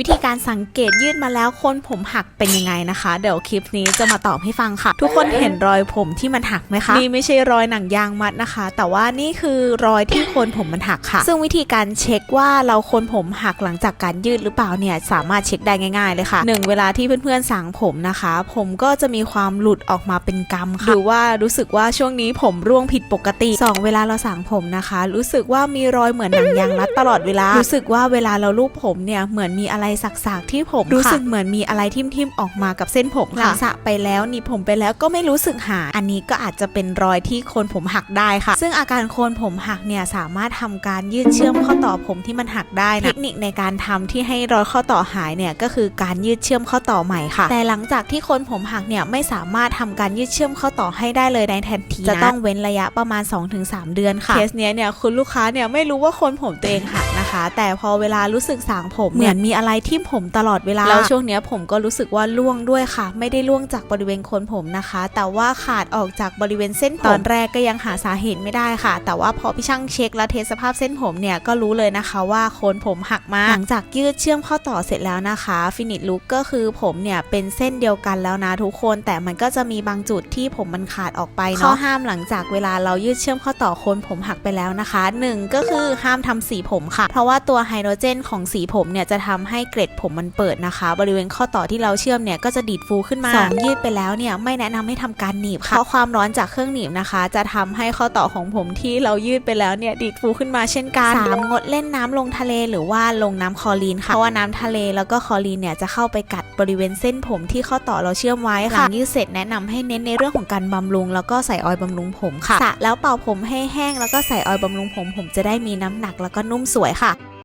วิธีการสังเกตยืดมาแล้วคนผมหักเป็นยังไงนะคะ เดี๋ยวคลิปนี้จะมาตอบให้ฟังค่ะ ทุกคนเห็นรอยผมที่มันหักไหมคะนี่ไม่ใช่รอยหนังยางมัดนะคะ แต่ว่านี่คือรอยที่คนผมมันหักค่ะ ซึ่งวิธีการเช็คว่าเราคนผมหักหลังจากการยืดหรือเปล่าเนี่ยสามารถเช็คได้ง่าย ๆเลยค่ะหนึ่งเวลาที่เพื่อนๆสางผมนะคะ ผมก็จะมีความหลุดออกมาเป็นกำค่ะหรือว่ารู้สึกว่าช่วงนี้ผมร่วงผิดปกติสองเวลาเราสางผมนะคะ รู้สึกว่ามีรอยเหมือนหนังยางรัดตลอดเวลารู้สึกว่าเวลาเราลูบผมเนี่ยเหมือนมีอะไรสักๆที่ผมรู้สึกเหมือนมีอะไรทิ่มๆออกมากับเส้นผมหลังสระไปแล้วหนีบผมไปแล้วก็ไม่รู้สึกหายอันนี้ก็อาจจะเป็นรอยที่โคนผมหักได้ค่ะ ซึ่งอาการโคนผมหักเนี่ยสามารถทำการยืดเชื่อมข้อต่อผมที่มันหักได้นะเทคนิคในการทำที่ให้รอยข้อต่อหายเนี่ยก็คือการยืดเชื่อมข้อต่อใหม่ค่ะ แต่หลังจากที่โคนผมหักเนี่ยไม่สามารถทำการยืดเชื่อมข้อต่อให้ได้เลยในทันทีจะต้องเว้นระยะประมาณ 2-3 เดือนค่ะเคสเนี้ยเนี่ยคุณลูกค้าเนี่ยไม่รู้ว่าโคนผมตัวเองหักนะคะ แต่พอเวลารู้สึกสางผมเหมือนมีอะไรทิ่มผมตลอดเวลาแล้วช่วงเนี้ยผมก็รู้สึกว่าล่วงด้วยค่ะ ไม่ได้ล่วงจากบริเวณโคนผมนะคะ แต่ว่าขาดออกจากบริเวณเส้นผมตอนแรกก็ยังหาสาเหตุไม่ได้ค่ะ แต่ว่าพอพี่ช่างเช็คและเทสสภาพเส้นผมเนี่ยก็รู้เลยนะคะว่าโคนผมหักมากหลังจากยืดเชื่อมข้อต่อเสร็จแล้วนะคะฟินิชลุกก็คือผมเนี่ยเป็นเส้นเดียวกันแล้วนะทุกคนแต่มันก็จะมีบางจุดที่ผมมันขาดออกไปเนาะข้อห้ามหลังจากเวลาเรายืดเชื่อมข้อต่อโคนผมหักไปแล้วนะคะหนึ่งก็คือห้ามทำสีผมค่ะเพราะว่าตัวไฮโดรเจนของสีผมเนี่ยจะทำให้เกล็ดผมมันเปิดนะคะ บริเวณข้อต่อที่เราเชื่อมเนี่ยก็จะดีดฟูขึ้นมาสองยืดไปแล้วเนี่ยไม่แนะนำให้ทำการหนีบค่ะเพราะความร้อนจากเครื่องหนีบนะคะ จะทำให้ข้อต่อของผมที่เรายืดไปแล้วเนี่ยดีดฟูขึ้นมาเช่นกันสามงดเล่นน้ำลงทะเลหรือว่าลงน้ำคลอรีนค่ะเพราะว่าน้ำทะเลแล้วก็คลอรีนเนี่ยจะเข้าไปกัดบริเวณเส้นผมที่ข้อต่อเราเชื่อมไว้ค่ะหลังยืดเสร็จแนะนำให้เน้นในเรื่องของการบำรุง แล้วก็ใส่ออยล์บำรุงผมค่ะสระแล้วเป่าผมให้แห้งแล้วก็ใส่ออยล์บำรุงผมผมจะได้มีน้ำหนักแล้วก็นุ่มสวยค่ะ